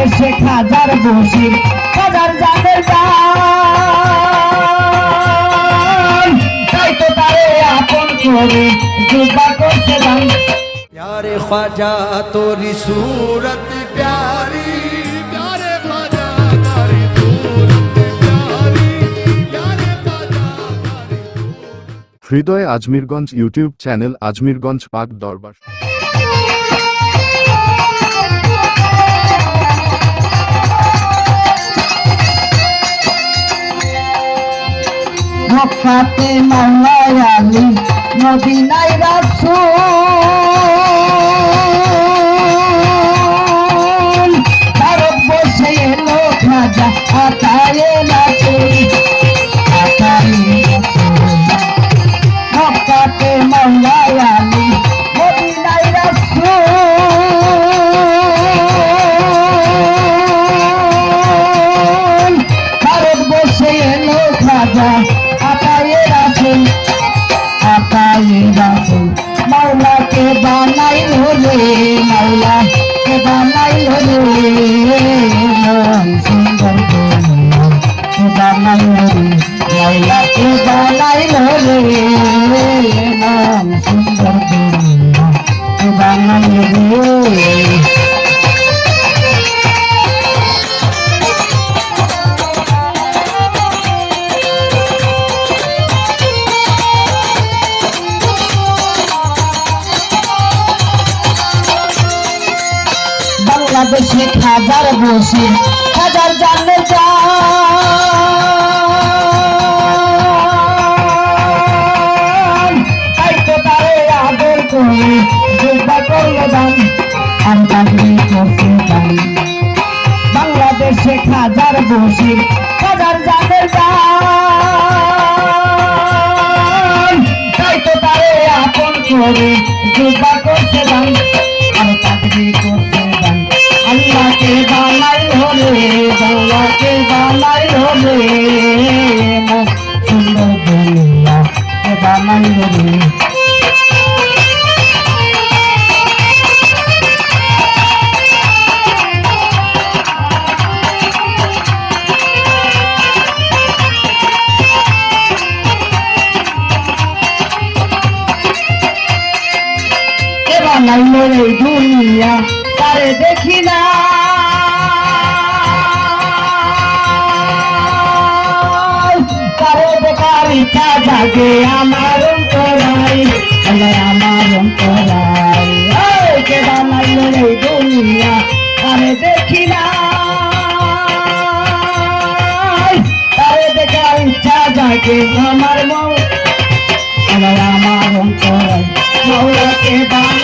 বাংলাদেশে খাজার বসির খাজার জানের গান তাই তো তারে আপন করে জুবা করছে দান प्यारे ख्वाजा तोरी सूरत प्यारी प्यारे ख्वाजा तारी सूरत प्यारी प्यारे ख्वाजा तारी হৃদয় আজমিরগঞ্জ ইউটিউব চ্যানেল আজমিরগঞ্জ পাক দরবার মক্কাতে মাওলায় আলী মদিনায় রাসূল। মাওলা কে বানাইলো রে মন সুন্দর কে বানাইলো রে মাওলা কে বানাইলো রে মন সুন্দর কে বানাইলো রে বাংলাদেশে খাজার বসে, খাজার জানে দান বাংলাদেশে খাজার বসে, খাজার জানে যান তাই তো তারে আপন করে করছে বানাই হলে বাংলাকে বানাই হলে মন সুন্দর দুনিয়া বানাইলো এই দুনিয়া তারে দেখি না। দেখার ইচ্ছা জাগে আমার অন্তরাই আমার অন্তরাই কে বানাইলো এই দুনিয়া তারে দেখি না। তারে ইচ্ছা জাগে আমার মন। আমার অন্তরাই মাওলাকে বানাইলো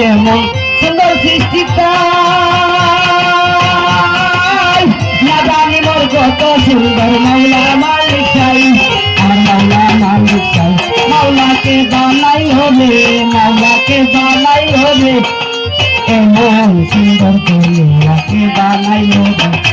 যেমন সুন্দর সৃষ্টি না জানি মোর কত সুন্দর মাওলা মালিক চাই। আমার মাওলা মালিক চাই। মাওলাকে বানাই হবে, মাওলাকে বানাই হবে। এমন সুন্দর দুনিয়াকে বানাই হবে।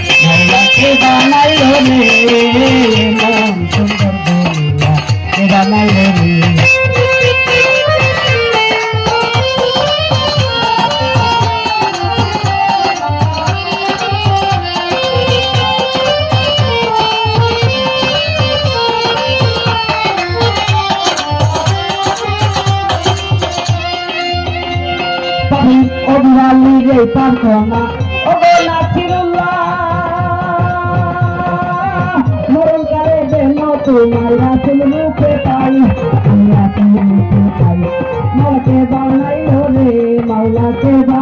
অবিরালি রে পারতো না। ও গো নাসিরুল্লাহ, মরণ কালে দেন তোমার রাসুল মুখে পাই রাসুল মুখে পাই। মাওলাকে বানাই হরে মাওলাকে বানাই